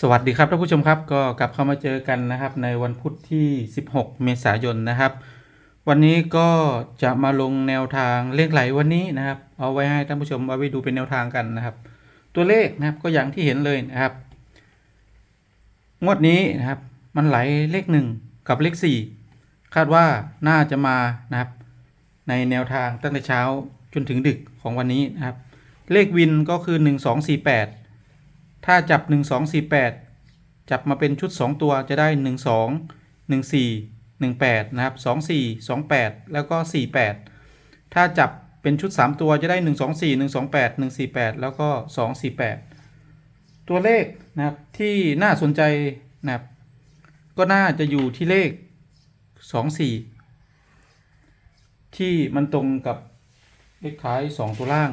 สวัสดีครับท่านผู้ชมครับก็กลับเข้ามาเจอกันนะครับในวันพุธที่ 16 เมษายนนะครับ วันนี้ก็จะมาลงแนวทางเลขไหลวันนี้นะครับ เอาไว้ให้ท่านผู้ชมเอาไว้ดูเป็นแนวทางกันนะครับ ตัวเลขนะครับก็อย่างที่เห็นเลยนะครับ งวดนี้นะครับมันไหลเลขหนึ่งกับเลขสี่คาดว่าน่าจะมานะครับ ในแนวทางตั้งแต่เช้าจนถึงดึกของวันนี้นะครับ เลขวินก็คือ 1248 ถ้าจับ 1248 จับมาเป็นชุด 2 ตัวจะได้ 12 14 18 นะครับ 24 28 แล้วก็ 48 ถ้าจับเป็นชุด 3 ตัวจะได้ 124 128 148 แล้วก็ 248 ตัวเลขนะครับที่น่าสนใจนะครับก็น่าจะอยู่ที่เลข 24 ที่มันตรงกับเลขท้าย 2 ตัวล่าง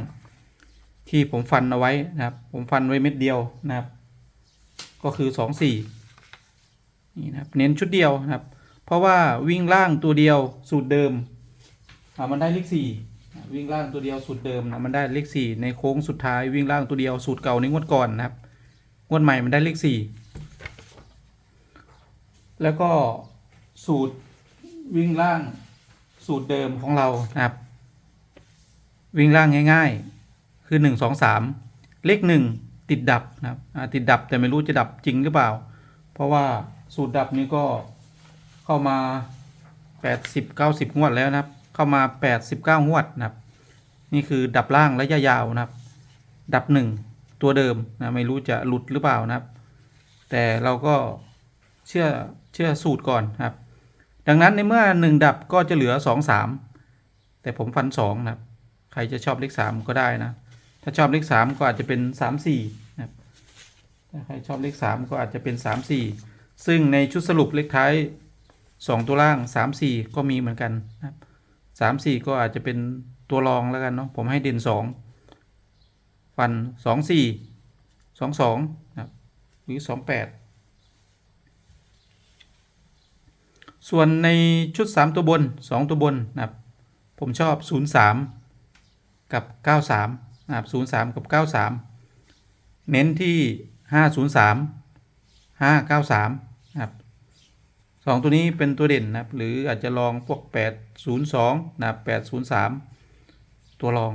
ที่ผมฟันเอาไว้นะครับ ผมฟันไว้เม็ดเดียวนะครับ ก็คือสองสี่นี่นะครับ เน้นชุดเดียวนะครับ เพราะว่าวิ่งล่างตัวเดียวสูตรเดิมมันได้เลขสี่วิ่งล่างตัวเดียวสูตรเดิมนะมันได้เลขสี่ในโค้งสุดท้ายวิ่งล่างตัวเดียวสูตรเก่าในงวดก่อนนะครับ งวดใหม่มันได้เลขสี่แล้วก็สูตรวิ่งล่างสูตรเดิมของเรานะครับ วิ่งล่างง่าย ๆ คือหนึ่งสองสามเลขหนึ่งติดดับนะครับติดดับแต่ไม่รู้จะดับจริงหรือเปล่า เพราะว่าสูตรดับนี้ก็เข้ามาแปดสิบเก้าสิบงวดแล้วนะครับ เข้ามาแปดสิบเก้างวดนะครับ นี่คือดับล่างระยะยาวนะครับ ดับหนึ่งตัวเดิมนะไม่รู้จะหลุดหรือเปล่านะครับ แต่เราก็เชื่อเชื่อสูตรก่อนนะครับ ดังนั้นในเมื่อหนึ่งดับก็จะเหลือสองสามแต่ผมฟันสองนะครับ ใครจะชอบเลขสามก็ได้นะาชอบเลขสามก็อาจจะเป็นสามสี่นะครับถ้าใครชอบเลขสามก็อาจจะเป็นสามสี่ซึ่งในชุดสรุปเลขท้ายสองตัวล่างสามสี่ก็มีเหมือนกันนะครับสามสี่ก็อาจจะเป็นตัวรองแล้วกันเนาะผมให้เด่นสองฟันสองสี่สองสองนะครับหรือสองแปดส่วนในชุดสามตัวบนสองตัวบนนะครับผมชอบ ศูนย์สามกับ93นะครับ03กับ93เน้นที่503 593นะครับสองตัวนี้เป็นตัวเด่นนะครับ หรืออาจจะลองพวก802นะ803ตัวรอง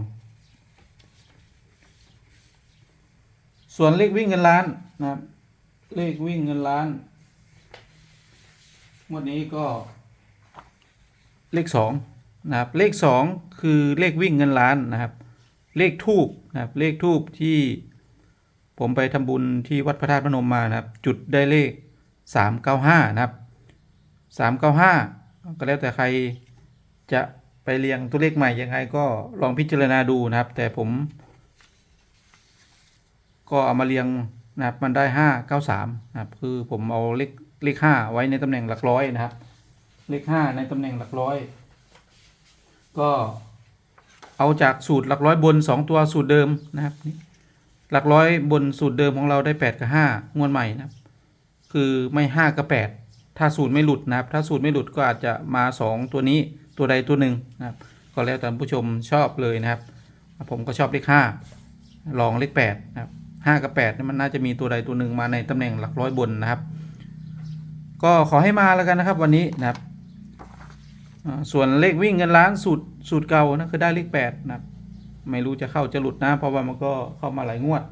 ส่วนเลขวิ่งเงินล้านนะครับ เลขวิ่งเงินล้านงวดนี้ก็เลขสองนะครับ เลขสองคือเลขวิ่งเงินล้านนะครับ เลขทูบนะครับเลขทูบที่ผมไปทำบุญที่วัดพระธาตุพนมมานะครับ จุดได้เลขสามเก้าห้านะครับสามเก้าห้าก็แล้วแต่ใครจะไปเรียงตัวเลขใหม่ยังไงก็ลองพิจารณาดูนะครับ แต่ผม ก็เอามาเรียงนะครับมันได้ห้าเก้าสามนะครับ คือผมเอาเลขเลขห้าไว้ในตำแหน่งหลักร้อยนะครับ เลขห้าในตำแหน่งหลักร้อย ก็ เอาจากสูตรหลักร้อยบน 2 ตัวสูตรเดิมนะครับนี่หลักร้อยบนสูตรเดิมของเราได้ 8 กับ 5 งวดใหม่นะครับ คือไม่ 5 กับ 8 ถ้าสูตรไม่หลุดนะครับ ถ้าสูตรไม่หลุดก็อาจจะมา 2 ตัวนี้ตัวใดตัวหนึ่งนะครับ ก็แล้วแต่ผู้ชมชอบเลยนะครับ ผมก็ชอบเลข5ลองเลข8นะครับ5กับ8นี่มันน่าจะมีตัวใดตัวหนึ่งมาในตำแหน่งหลักร้อยบนนะครับ ก็ขอให้มาแล้วกันนะครับวันนี้นะครับ ส่วนเลขวิ่งเงินล้านสูตรสูตรเก่านะคือได้เลขแปดนะครับไม่รู้จะเข้าจะหลุดนะ เพราะว่ามันก็เข้ามาหลายงวด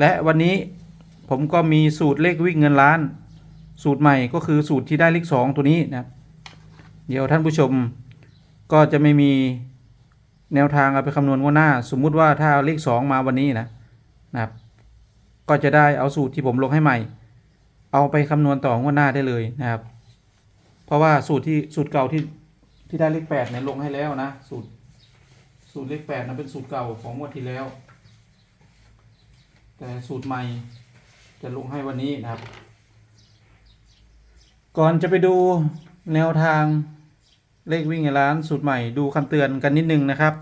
และวันนี้ผมก็มีสูตรเลขวิ่งเงินล้าน สูตรใหม่ก็คือสูตรที่ได้เลขสองตัวนี้นะครับเดี๋ยวท่านผู้ชมก็จะไม่มีแนวทางเอาไปคำนวณงวดหน้า สมมุติว่าถ้าเลขสองมาวันนี้นะนะครับก็จะได้เอาสูตรที่ผมลงให้ใหม่ เอาไปคำนวณต่องวดหน้าได้เลยนะครับ เพราะว่าสูตรที่สูตรเก่าที่ ที่ได้เลขแปดเนี่ยลงให้แล้วนะ สูตร สูตรเลขแปดนะเป็นสูตรเก่าของงวดที่แล้ว แต่สูตรใหม่จะลงให้วันนี้นะครับ ก่อนจะไปดูแนวทางเลขวิ่งในร้านสูตรใหม่ดูคำเตือนกันนิดนึงนะครับ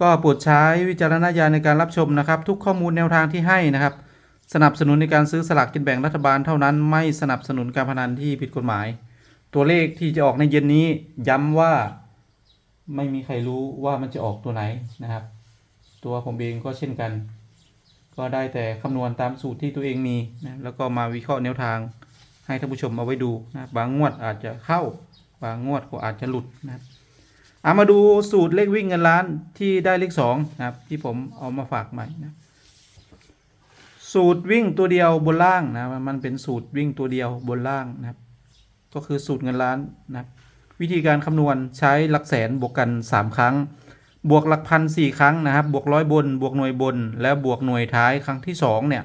ก็โปรดใช้วิจารณญาณในการรับชมนะครับ ทุกข้อมูลแนวทางที่ให้นะครับ สนับสนุนในการซื้อสลากกินแบ่งรัฐบาลเท่านั้นไม่สนับสนุนการพนันที่ผิดกฎหมาย ตัวเลขที่จะออกในเย็นนี้ย้ำว่าไม่มีใครรู้ว่ามันจะออกตัวไหนนะครับ ตัวผมเองก็เช่นกัน ก็ได้แต่คำนวณตามสูตรที่ตัวเองมีนะแล้วก็มาวิเคราะห์แนวทางให้ท่านผู้ชมเอาไว้ดูนะบางงวดอาจจะเข้า บางงวดก็อาจจะหลุดนะครับเอามาดูสูตรเลขวิ่งเงินล้านที่ได้เลขสองนะครับที่ผมเอามาฝากใหม่นะสูตรวิ่งตัวเดียวบนล่างนะมันเป็นสูตรวิ่งตัวเดียวบนล่างนะครับ ก็คือสูตรเงินล้านนะครับวิธีการคำนวณใช้หลักแสนบวกกัน 3 ครั้ง บวกหลักพันสี่ครั้งนะครับ บวกร้อยบน บวกหน่วยบน แล้วบวกหน่วยท้ายครั้งที่2เนี่ย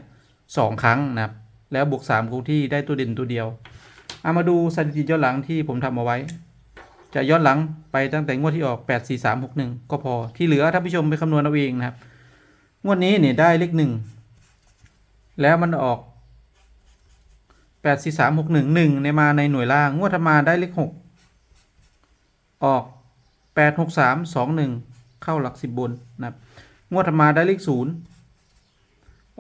สองครั้งนะครับ แล้วบวก3คงที่ได้ตัวเด่นตัวเดียวเอามาดูสถิติย้อนหลังที่ผมทำเอาไว้ จะย้อนหลังไปตั้งแต่งวดที่ออก 8 4 3 6 1 ก็พอที่เหลือท่านผู้ชมไปคำนวณเอาเองนะครับ งวดนี้เนี่ยได้เลขหนึ่งแล้วมันออก 8 4 3 6 1 1ในมาในหน่วยล่าง งวดมาได้เลขหกออก8 6 3 2 1เข้าหลักสิบบนนะครับ งวดมาได้เลขศูนย์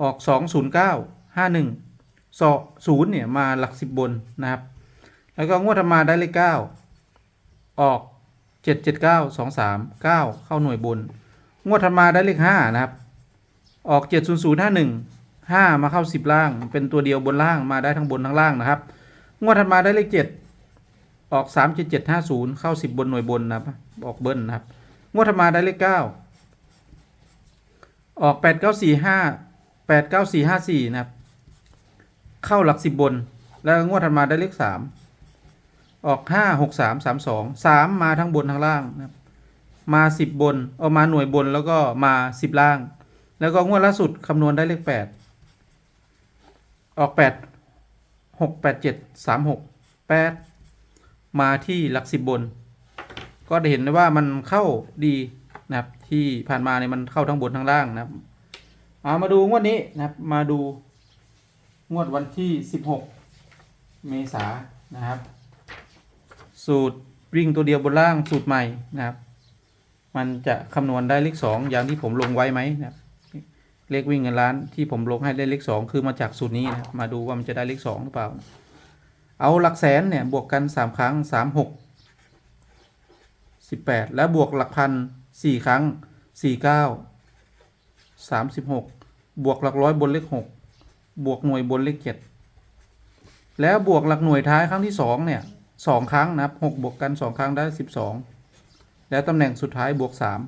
ออก2 0 9 5 1สอศูนย์เนี่ยมาหลักสิบบนนะครับ แล้วก็งวดมาได้เลขเก้าออก7 7 9 2 3 9เข้าหน่วยบน งวดมาได้เลข5นะครับ ออก7 0 0 5 1 5มาเข้า10ล่าง เป็นตัวเดียวบนล่างมาได้ทั้งบนทั้งล่างนะครับ งวดถัดมาได้เลข7ออก3 7 7 5 0เข้า10บนหน่วยบนนะครับ ออกเบิ้ลนะครับ งวดถัดมาได้เลข9ออก8 9 4 5 8 9 4 5 4นะครับ เข้าหลัก10บน แล้วงวดถัดมาได้เลข3ออก5 6 3 3 2 3มาทั้งบนทั้งล่างนะครับ มา10บน เอามาหน่วยบนแล้วก็มา10ล่าง แล้วก็งวดล่าสุดคำนวณได้เลข8 ออก8 6 8 7 3 6 8มาที่หลัก10บบน ก็ได้เห็นได้ว่ามันเข้าดีนะครับที่ผ่านมาเนี่ยมันเข้าทั้งบนทั้งล่างนะครับเอามาดูงวดนี้นะครับมาดูงวดวันที่ 16 เมษายนนะครับ สูตรวิ่งตัวเดียวบนล่างสูตรใหม่นะครับ มันจะคำนวณได้เลขสองอย่างที่ผมลงไว้ไหมนะครับ เลขวิ่งเงินล้านที่ผมลงให้ได้เลขสองคือมาจากสูตรนี้นะมาดูว่ามันจะได้เลขสองหรือเปล่า เอาหลักแสนเนี่ยบวกกันสามครั้งสามหกสิบแปดแล้วบวกหลักพันสี่ครั้งสี่เก้าสามสิบหกบวกหลักร้อยบนเลขหกบวกหน่วยบนเลขเจ็ดแล้วบวกหลักหน่วยท้ายครั้งที่สองเนี่ยสองครั้งนะครับหกบวกกันสองครั้งได้สิบสองแล้วตำแหน่งสุดท้ายบวกสาม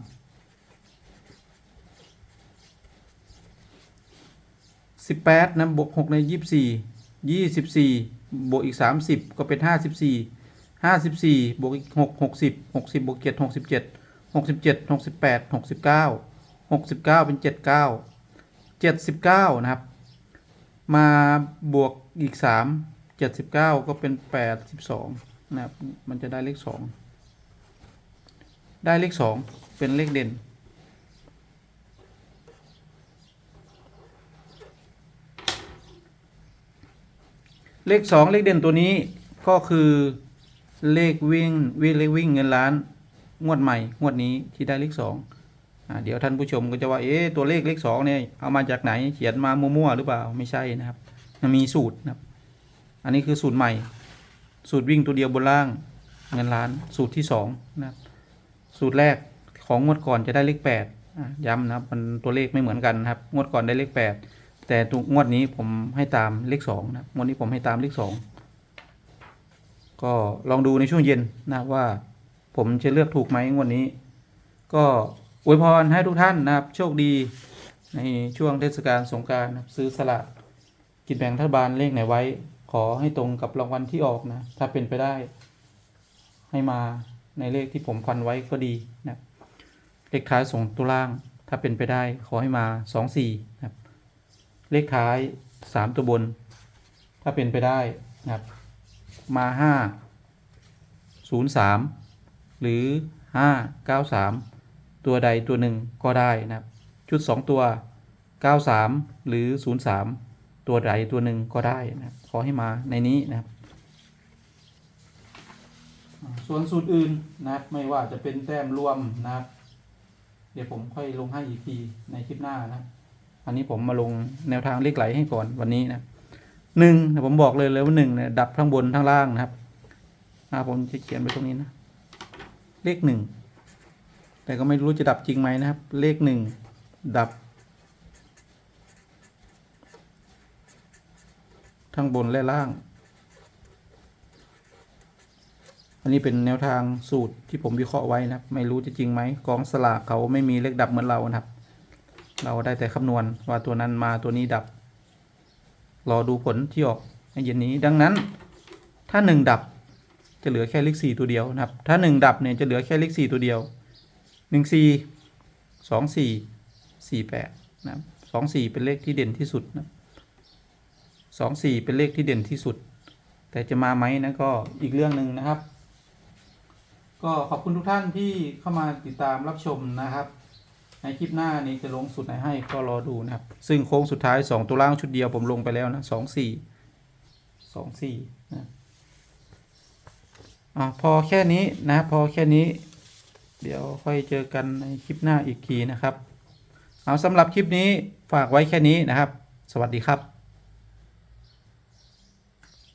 สิบแปดนะบวกหกในยี่สิบสี่ยี่สิบสี่บวกอีกสามสิบก็เป็นห้าสิบสี่ห้าสิบสี่บวกอีกหกหกสิบหกสิบบวกเจ็ดหกสิบเจ็ดหกสิบเจ็ดหกสิบแปดหกสิบเก้าหกสิบเก้าเป็นเจ็ดเก้าเจ็ดสิบเก้านะครับ มาบวกอีกสามเจ็ดสิบเก้าก็เป็นแปดสิบสองนะครับ มันจะได้เลขสองได้เลขสองเป็นเลขเด่น เลขสองเลขเด่นตัวนี้ก็คือเลขวิ่งวิ่งเลขวิ่งเงินล้าน งวดใหม่ งวดนี้ที่ได้เลขสองเดี๋ยวท่านผู้ชมก็จะว่าเอ๊ะตัวเลขเลขสองเนี่ยเอามาจากไหนเขียนมามั่วๆหรือเปล่าไม่ใช่นะครับมันมีสูตรนะครับ อันนี้คือสูตรใหม่ สูตรวิ่งตัวเดียวบนล่างเงินล้านสูตรที่สองนะครับสูตรแรกของงวดก่อนจะได้เลขแปดย้ำนะครับมันตัวเลขไม่เหมือนกันนะครับ งวดก่อนได้เลขแปด แต่งวดนี้ผมให้ตามเลขสองนะงวดนี้ผมให้ตามเลขสองก็ลองดูในช่วงเย็นนะว่า ผมจะเลือกถูกไหมงวดนี้ ก็อวยพรให้ทุกท่านนะครับ โชคดี ในช่วงเทศกาลสงกรารนะซื้อสลากกินแบ่งรัฐบาลเลขไหนไว้ ขอให้ตรงกับรางวัลที่ออกนะ ถ้าเป็นไปได้ ให้มาในเลขที่ผมฟันไว้ก็ดีนะเลขท้ายสองตัวล่าง ถ้าเป็นไปได้ ขอให้มาสองสี่นะครับ เลขท้ายสามตัวบน ถ้าเป็นไปได้นะครับมาห้าศูนย์สามหรือห้าเก้าสามตัวใดตัวหนึ่งก็ได้นะครับ ชุดสองตัวเก้าสามหรือศูนย์สามตัวใดตัวหนึ่งก็ได้นะครับขอให้มาในนี้นะครับ ส่วนสูตรอื่นนะครับไม่ว่าจะเป็นแต้มรวมนะครับ เดี๋ยวผมค่อยลงให้อีกทีในคลิปหน้านะครับ อันนี้ผมมาลงแนวทางเลขไหลให้ก่อนวันนี้นะหนึ่งนะผมบอกเลยเลยว่าหนึ่งเนี่ยดับทั้งบนทั้งล่างนะครับอ่าผมจะเขียนไปตรงนี้นะ เลขหนึ่งแต่ก็ไม่รู้จะดับจริงไหมนะครับ เลขหนึ่งดับ ทั้งบนและล่าง อันนี้เป็นแนวทางสูตรที่ผมวิเคราะห์ไว้นะครับ ไม่รู้จะจริงไหมกองสลากเขาไม่มีเลขดับเหมือนเรานะครับ เราได้แต่คำนวณว่าตัวนั้นมาตัวนี้ดับ รอดูผลที่ออกในเย็นนี้ ดังนั้น ถ้าหนึ่งดับจะเหลือแค่เลขสี่ตัวเดียวนะครับ ถ้าหนึ่งดับเนี่ยจะเหลือแค่เลขสี่ตัวเดียวหนึ่งสี่สองสี่สี่แปดนะครับสองสี่เป็นเลขที่เด่นที่สุดนะสองสี่เป็นเลขที่เด่นที่สุด แต่จะมาไหมนะก็อีกเรื่องหนึ่งนะครับ ก็ขอบคุณทุกท่านที่เข้ามาติดตามรับชมนะครับ ในคลิปหน้านี้จะลงสุดไหนให้ก็รอดูนะครับ ซึ่งโค้งสุดท้ายสองตัวล่างชุดเดียวผมลงไปแล้วนะสองสี่สองสี่นะอะพอแค่นี้นะพอแค่นี้ เดี๋ยวค่อยเจอกันในคลิปหน้าอีกทีนะครับ เอาสำหรับคลิปนี้ฝากไว้แค่นี้นะครับ สวัสดีครับ